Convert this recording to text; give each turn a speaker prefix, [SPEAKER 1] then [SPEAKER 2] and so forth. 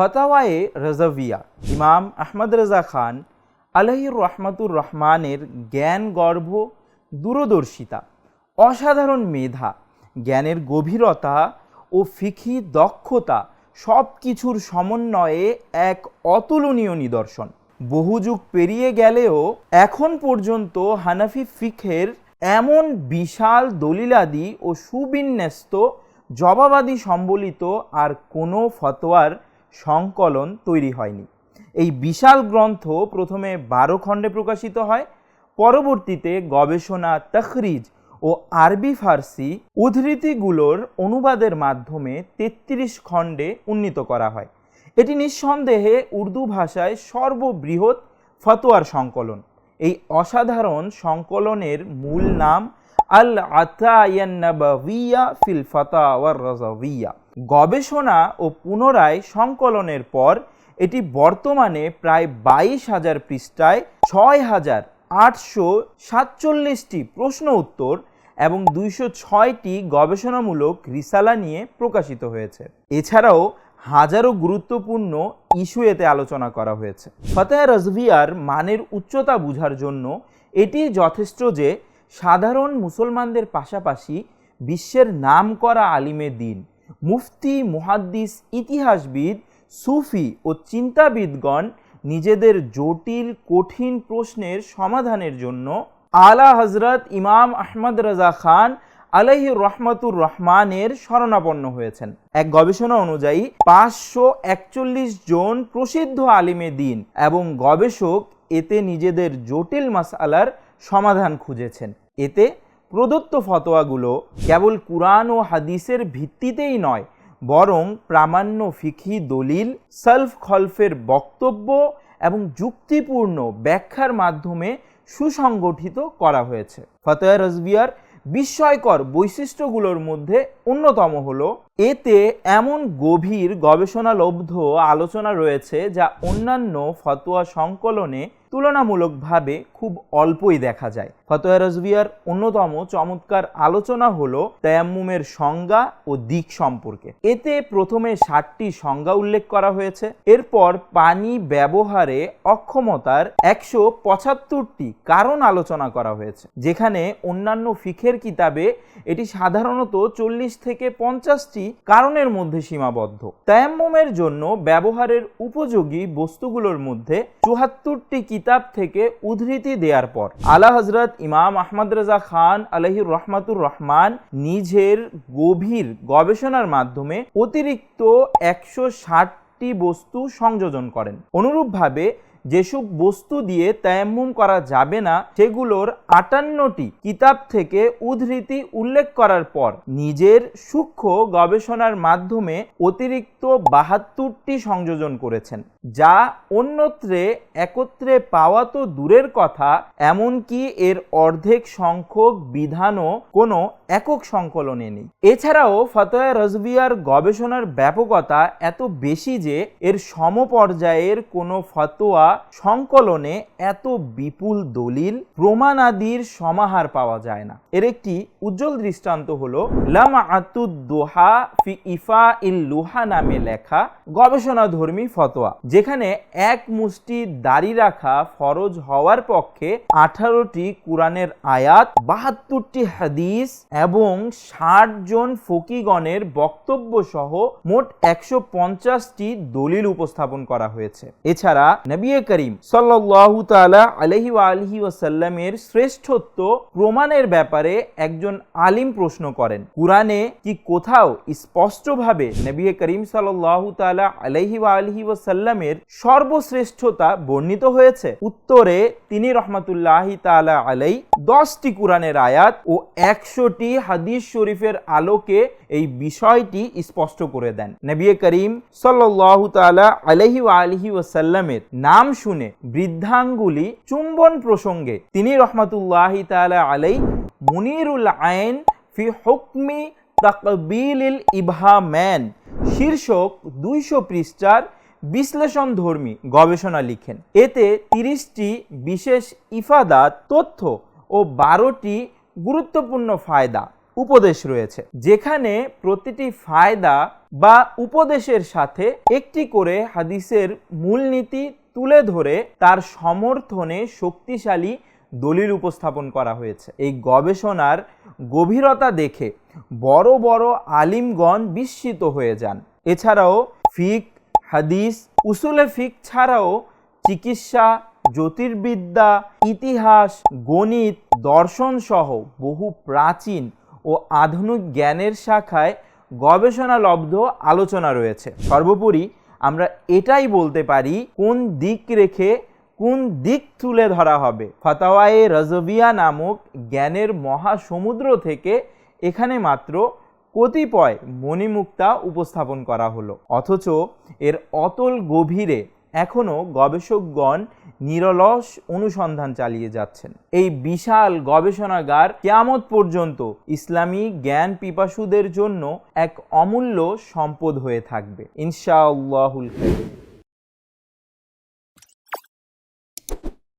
[SPEAKER 1] ফতাওয়ায়ে রাজাভিয়া ইমাম আহমদ রেজা খান আলহির রহমাতুর রহমানের জ্ঞান গর্ভ, দূরদর্শিতা, অসাধারণ মেধা, জ্ঞানের গভীরতা ও ফিখি দক্ষতা সব কিছুর সমন্বয়ে এক অতুলনীয় নিদর্শন। বহু যুগ পেরিয়ে গেলেও এখন পর্যন্ত হানাফি ফিখের এমন বিশাল দলিলাদি ও সুবিন্যস্ত, জবাবাদি সম্বলিত আর কোনো ফতোয়ার সংকলন তৈরি হয়নি। এই বিশাল গ্রন্থ প্রথমে বারো খণ্ডে প্রকাশিত হয়, পরবর্তীতে গবেষণা, তখরিজ ও আরবি ফার্সি উদ্ধৃতিগুলোর অনুবাদের মাধ্যমে তেত্রিশ খণ্ডে উন্নীত করা হয়। এটি নিঃসন্দেহে উর্দু ভাষায় সর্ববৃহৎ ফতোয়ার সংকলন। এই অসাধারণ সংকলনের মূল নাম আল আতায়ান্নাবাবিয়া ফিল ফাতাওয়ার গবেষণা ও পুনরায় সংকলনের পর এটি বর্তমানে প্রায় বাইশ হাজার পৃষ্ঠায় ছয় হাজার আটশো সাতচল্লিশটি প্রশ্ন উত্তর এবং দুইশো ছয়টি গবেষণামূলক রিসালা নিয়ে প্রকাশিত হয়েছে। এছাড়াও হাজারো গুরুত্বপূর্ণ ইস্যু এতে আলোচনা করা হয়েছে। ফতেহ রজভিয়ার মানের উচ্চতা বোঝার জন্য এটি যথেষ্ট যে সাধারণ মুসলমানদের পাশাপাশি বিশ্বের নাম করা আলিমে দিন। মুফতি, মুহাদ্দিস, ইতিহাসবিদ, সুফি ও চিন্তাবিদগণ নিজেদের জটিল, কঠিন প্রশ্নের সমাধানের জন্য আলা হজরত ইমাম আহমদ রাজা খান আলাহি রহমতুর রহমানের শরণাপন্ন হয়েছেন। এক গবেষণা অনুযায়ী পাঁচশো একচল্লিশ জন প্রসিদ্ধ আলিমে দিন এবং গবেষক এতে নিজেদের জটিল মাসালার সমাধান খুঁজেছেন। এতে প্রদত্ত ফতোয়াগুলো কেবল কুরআন ও হাদিসের ভিত্তিতেই নয়, বরং প্রামাণ্য ফিখি দলিল সেলফ খলফের বক্তব্য এবং যুক্তিপূর্ণ ব্যাখ্যার মাধ্যমে সুসংগঠিত করা হয়েছে। ফতোয়া রজবিয়ার বিস্ময়কর বৈশিষ্ট্যগুলোর মধ্যে অন্যতম হলো, এতে এমন গভীর গবেষণালব্ধ আলোচনা রয়েছে যা অন্যান্য ফতোয়া সংকলনে তুলনামূলকভাবে খুব অল্পই দেখা যায়। ফতোয়া রজবিয়ার অন্যতম চমৎকার আলোচনা হলো তায়াম্মুমের সংজ্ঞা ও দিক সম্পর্কে। এতে প্রথমে ষাটটি সংজ্ঞা উল্লেখ করা হয়েছে। এরপর পানি ব্যবহারে অক্ষমতার একশো পঁচাত্তরটি কারণ আলোচনা করা হয়েছে, যেখানে অন্যান্য ফিখের কিতাবে এটি সাধারণত চল্লিশ থেকে পঞ্চাশটি কারণের মধ্যে সীমাবদ্ধ। তায়াম্মুমের জন্য ব্যবহারের উপযোগী বস্তুগুলোর মধ্যে চুহাত্তরটি কিতাব থেকে উদ্ধৃতি দেওয়ার পর আলা হজরত ইমাম আহমদ রাজা খান আলহির রহমাতুর রহমান নিজের গভীর গবেষণার মাধ্যমে অতিরিক্ত একশো ষাটটি বস্তু সংযোজন করেন। অনুরূপভাবে যেসব বস্তু দিয়ে তায়াম্মুম করা যাবে না, সেগুলোর আটান্নটি কিতাব থেকে উদ্ধৃতি উল্লেখ করার পর নিজের সূক্ষ্ম গবেষণার মাধ্যমে অতিরিক্ত বাহাত্তরটি সংযোজন করেছেন। যা অন্যত্রে একত্রে পাওয়া তো দূরের কথা, এমনকি এর অর্ধেক সংখ্যক বিধানও কোনো একক সংকলনে নেই। এছাড়াও ফতোয়া রজবিয়ার গবেষণার ব্যাপকতা এত বেশি যে এর সমপর্যায়ের কোনো ফতোয়া সংকলনে এত বিপুল দলিল, প্রমাণাদির সমাহার পাওয়া যায় না। এর একটি উজ্জ্বল দৃষ্টান্ত হলো লামা আতুদ্দোহা ফি ইফা ইল লুহা নামে লেখা গবেষণাধর্মী ফতোয়া যেখানে এক মুষ্টি দাড়ি রাখা ফরজ হওয়ার পক্ষে আঠারোটি কোরআনের আয়াত, বাহাত্তরটি হাদিস এবং ষাট জন ফকিগণের বক্তব্য সহ মোট একশো পঞ্চাশটি দলিল উপস্থাপন করা হয়েছে। এছাড়া নবী করিম সাল্লাহ তালা আলহি আলহি ওসাল্লামের শ্রেষ্ঠত্ব প্রমাণের ব্যাপারে একজন আলিম প্রশ্ন করেন, কুরআনে কি কোথাও স্পষ্টভাবে নবী করিম সাল্লাহ তালা আলহি আলহি ওসাল্লামের সর্বশ্রেষ্ঠতা বর্ণিত হয়েছে। উত্তরে তিনি রহমতুল্লাহ তালা আলাই দশটি কোরআনের আয়াত ও একশোটি হাদিস শরীফের আলোকে এই বিষয়টি স্পষ্ট করে দেন। নবী করিম সাল্লাহ তালা আলহি আলহি ওসাল্লামের নাম শুনে বৃদ্ধাঙ্গুলি চুম্বন প্রসঙ্গে তিনি রহমতুল্লাহ তালা আলাই মুনিরুল আইন ফি হুকমি তাকবিল ইবহাম্যান শীর্ষক দুইশো পৃষ্ঠার বিশ্লেষণ ধর্মী গবেষণা লিখেন। এতে তিরিশটি বিশেষ ইফাদাত, তথ্য ও বারোটি গুরুত্বপূর্ণ ফায়দা উপদেশ রয়েছে। যেখানে প্রতিটি ফায়দা বা উপদেশের সাথে একটি করে হাদিসের মূলনীতি তুলে ধরে তার সমর্থনে শক্তিশালী দলিল উপস্থাপন করা হয়েছে। এই গবেষণার গভীরতা দেখে বড় বড় আলিমগণ বিস্মিত হয়ে যান। এছাড়াও ফিক হাদিস, উসুলে ফিক ছাড়াও চিকিৎসা, জ্যোতির্বিদ্যা, ইতিহাস, গণিত দর্শন সহ বহু প্রাচীন ও আধুনিক জ্ঞানের শাখায় গবেষণালব্ধ আলোচনা রয়েছে। সর্বোপরি আমরা এটাই বলতে পারি, কোন দিক রেখে কোন দিক তুলে ধরা হবে। ফতাওয়ায়ে রজবিয়া নামক জ্ঞানের মহাসমুদ্র থেকে এখানে মাত্র কতিপয় মণিমুক্তা উপস্থাপন করা হলো। অথচ এর অতল গভীরে এখনও গবেষকগণ নিরলস অনুসন্ধান চালিয়ে যাচ্ছেন। এই বিশাল গবেষণাগার কেয়ামত পর্যন্ত ইসলামী জ্ঞান পিপাসুদের জন্য এক অমূল্য সম্পদ হয়ে থাকবে। ইনশাআল্লাহুল